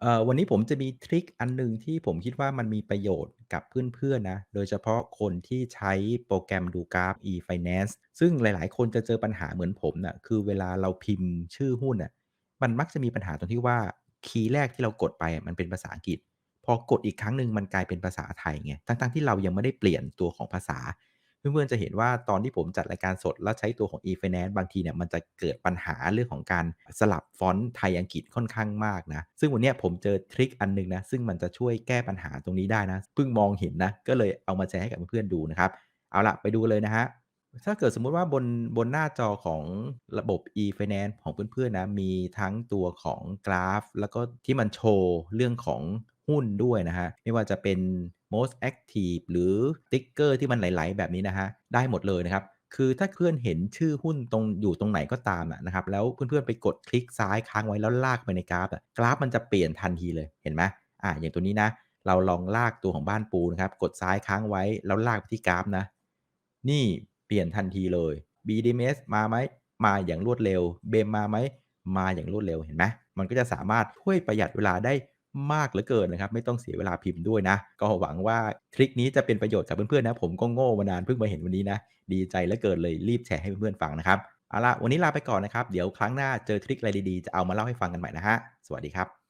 เอ่อ วันนี้ผมจะมีทริกอันหนึ่งที่ผมคิดว่า มันมีประโยชน์กับเพื่อน ๆ นะ โดยเฉพาะคนที่ใช้โปรแกรมดูกราฟ e-finance ซึ่งหลาย ๆ คนจะเจอปัญหาเหมือนผมน่ะ คือเวลาเราพิมพ์ชื่อหุ้นน่ะ มันมักจะมีปัญหาตรงที่ว่า คีย์แรกที่เรากดไปอะมันเป็นภาษาอังกฤษ พอกดอีกครั้งหนึ่งมันกลายเป็นภาษาไทยไง ทั้ง ๆ ที่เรายังไม่ได้เปลี่ยนตัวของภาษา เพื่อนๆจะเห็นว่าตอนที่ผมจัดรายการสดแล้วใช้ตัวของ e-finance บางทีเนี่ยมันจะเกิดปัญหาเรื่องของการสลับฟอนต์ไทยอังกฤษค่อนข้างมากนะ ซึ่งวันนี้ผมเจอทริกอันหนึ่งนะ ซึ่งมันจะช่วยแก้ปัญหาตรงนี้ได้นะเพิ่งมองเห็นนะ ก็เลยเอามาแชร์ให้กับเพื่อนๆดูนะครับ เอาล่ะไปดูเลยนะฮะถ้าเกิดสมมุติว่าบนบนหน้าจอของระบบ e-finance ของเพื่อนๆนะมีทั้งตัวของกราฟ แล้วก็ที่มันโชว์เรื่องของหุ้นด้วยนะฮะไม่ว่าจะเป็น most active หรือติ๊กเกอร์ที่มันไหลๆแบบนี้นะฮะได้หมดเลยนะครับคือถ้าเพื่อนเห็นชื่อหุ้นตรงอยู่ตรงไหนก็ตามนะครับแล้วเพื่อนๆไปกดคลิกซ้ายค้างไว้แล้วลากไปในกราฟอะกราฟมันจะเปลี่ยนทันทีเลยเห็นไหมอ่าอย่างตัวนี้นะ เราลองลากตัวของบ้านปูนะครับกดซ้ายค้างไว้แล้วลากไปที่กราฟนะ นี่เปลี่ยนทันทีเลย BDMs มาไหมมาอย่างรวดเร็วเบมมาไหมมาอย่างรวดเร็วเห็นไหมมันก็จะสามารถช่วยประหยัดเวลาได้ มากเหลือเกินนะครับ ไม่ต้องเสียเวลาพิมพ์ด้วยนะ ก็หวังว่าทริคนี้จะเป็นประโยชน์กับเพื่อนๆนะ ผมก็โง่มานานเพิ่งมาเห็นวันนี้นะ ดีใจเหลือเกินเลยรีบแชร์ให้เพื่อนๆฟังนะครับ เอาละวันนี้ลาไปก่อนนะครับ เดี๋ยวครั้งหน้าเจอทริคอะไรดีๆ จะเอามาเล่าให้ฟังกันใหม่นะฮะ สวัสดีครับ